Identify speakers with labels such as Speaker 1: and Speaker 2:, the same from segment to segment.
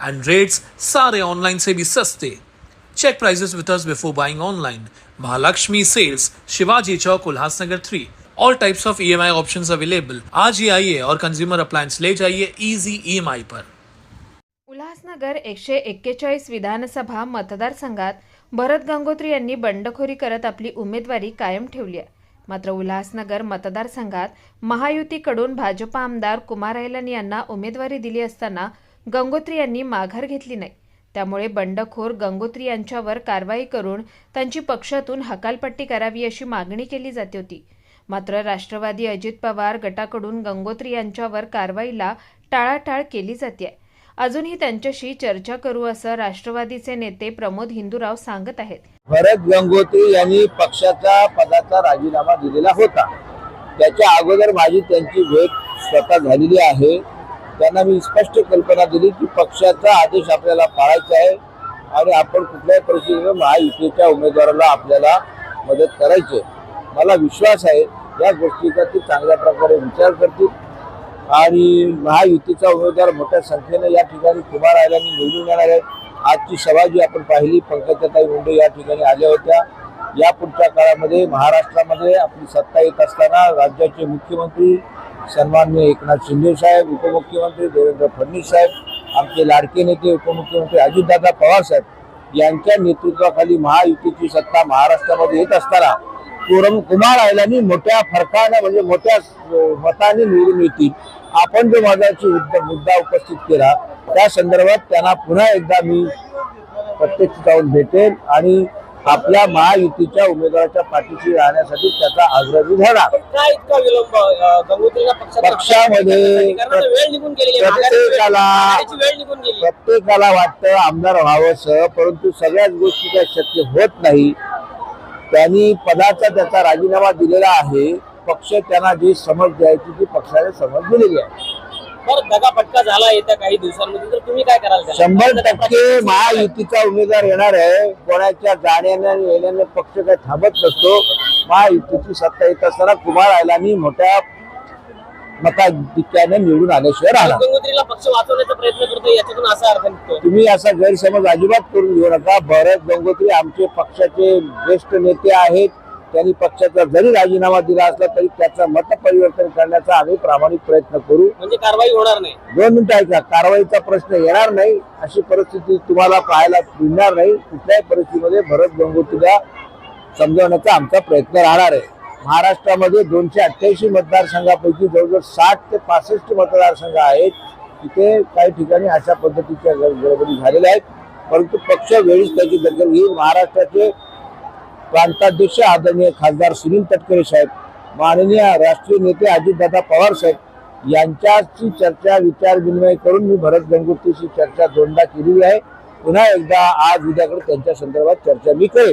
Speaker 1: and rates sare online se bhi saste check prices with us before buying online. Mahalakshmi sales shivaji chowk ulhasnagar 3 all types of EMI options available आज ही आइए और consumer appliance ले जाइए easy EMI पर
Speaker 2: उल्हासनगर एकशे एक्केचाळीस विधानसभा मतदारसंघात भरत गंगोत्री यांनी बंडखोरी करत आपली उमेदवारी कायम ठेवली आहे. मात्र उल्हासनगर मतदारसंघात महायुतीकडून भाजपा आमदार कुमार ऐलन यांना उमेदवारी दिली असताना गंगोत्री यांनी माघार घेतली नाही. त्यामुळे बंडखोर गंगोत्री यांच्यावर कारवाई करून त्यांची पक्षातून हकालपट्टी करावी अशी मागणी केली जाते होती. मात्र राष्ट्रवादी अजित पवार गटाकडून गंगोत्री यांच्यावर कारवाईला टाळाटाळ केली जाते. अजूनही त्यांच्याशी चर्चा करू असं राष्ट्रवादीचे नेते प्रमोद हिंदूराव सांगत आहेत.
Speaker 3: भरत गंगोत्री यांनी पक्षाचा पदाचा राजीनामा दिलेला होता. त्याच्या अगोदर माझी त्यांची भेट स्वतः झालेली आहे. त्यांना मी स्पष्ट कल्पना दिली की पक्षाचा आदेश आपल्याला पाळायचा आहे आणि आपण कुठल्याही परिस्थितीने महायुतीच्या उमेदवाराला आपल्याला मदत करायची आहे. मला विश्वास आहे या गोष्टीचा ते चांगल्या प्रकारे विचार करतील. आणि महायुतीचा उमेदवार मोठ्या संख्येने या ठिकाणी कुमार आयलांनी निवडून येणार आहे. आजची सभा जी आपण पाहिली पंकजाताई मुंडे या ठिकाणी आल्या होत्या. या पुढच्या काळामध्ये महाराष्ट्रामध्ये आपली सत्ता येत असताना राज्याचे मुख्यमंत्री सन्माननीय एकनाथ शिंदे साहेब उपमुख्यमंत्री देवेंद्र फडणवीस साहेब आमचे लाडके नेते उपमुख्यमंत्री अजितदादा पवार साहेब यांच्या नेतृत्वाखाली महायुतीची सत्ता महाराष्ट्रामध्ये येत असताना कोरम कुमार आयलांनी मोठ्या फरकाने म्हणजे मोठ्या मताने निवडून येतील. आपण जो माझ्याची मुद्दा उपस्थित केला त्या संदर्भात त्यांना पुन्हा एकदा मी प्रत्यक्ष जाऊन भेटेल आणि आपल्या महायुतीच्या उमेदवाराच्या पाठीशी राहण्यासाठी त्याचा आग्रही धरणार
Speaker 4: काय इतका विलंब अं, गंगोत्रीला पक्षात
Speaker 3: पक्षामध्ये
Speaker 4: वेळ निघून.
Speaker 3: प्रत्येकाला
Speaker 4: माघारीची वेळ निघून गेली आहे.
Speaker 3: प्रत्येकाला वाटतं आमदार व्हावंसं परंतु सगळ्याच गोष्टी काही शक्य होत नाही. त्यांनी पदाचा त्याचा राजीनामा दिलेला आहे. पक्ष त्यांना जी समज द्यायची ती पक्षाने समज दिलेली आहे.
Speaker 4: बरं दगा फटका झाला येत्या काही दिवसांमध्ये. तर तुम्ही काय कराल?
Speaker 3: शंभर टक्के महायुतीचा उमेदवार येणार आहे. कोणाच्या जाण्याने येण्याने पक्ष काही थांबत नसतो. महायुतीची सत्ता येत असताना कुमार आयलांनी मोठ्या मताधिक्याने निवडून आल्याशिवाय राहणार.
Speaker 4: गंगोत्रीला पक्ष वाचवण्याचा प्रयत्न करतोय याच्यातून असा अर्थ
Speaker 3: तुम्ही असा गैरसमज अजिबात करून घेऊ नका. भरत गंगोत्री आमचे पक्षाचे ज्येष्ठ नेते आहेत. त्यांनी पक्षाचा जरी राजीनामा दिला असला तरी त्याचं मत परिवर्तन करण्याचा आम्ही प्रामाणिक प्रयत्न करू.
Speaker 4: म्हणजे कारवाई होणार नाही.
Speaker 3: दोन मिनिटं ऐका कारवाईचा प्रश्न येणार नाही. अशी परिस्थिती तुम्हाला पाहायला मिळणार नाही. कुठल्याही परिस्थितीमध्ये भरत गंगोत्रीला समजवण्याचा आमचा प्रयत्न राहणार आहे. महाराष्ट्रामध्ये दोनशे अठ्ठ्याऐंशी मतदारसंघापैकी जवळजवळ साठ ते पासष्ट मतदारसंघ आहेत. तिथे काही ठिकाणी अशा पद्धतीच्या गड- गडबडी झालेल्या आहेत. परंतु पक्ष वेळीच त्याची दखल घेईल. महाराष्ट्राचे प्रांताध्यक्ष आदरणीय खासदार सुनील तटकरे साहेब माननीय राष्ट्रीय नेते अजितदादा पवार साहेब यांच्याशी चर्चा विचार विनिमय करून मी भरत गंगोत्रीशी चर्चा दोनदा केलेली आहे. पुन्हा एकदा आज उद्याकडे त्यांच्या संदर्भात चर्चा मी करेन.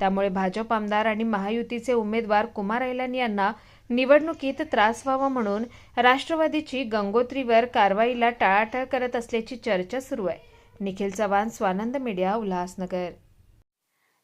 Speaker 2: त्यामुळे भाजप आमदार आणि महायुतीचे उमेदवार कुमार ऐलन यांना निवडणुकीत त्रास व्हावा म्हणून राष्ट्रवादीची गंगोत्रीवर कारवाईला टाळाटाळ करत असल्याची चर्चा सुरू आहे. निखिल चव्हाण स्वानंद मीडिया उल्हासनगर.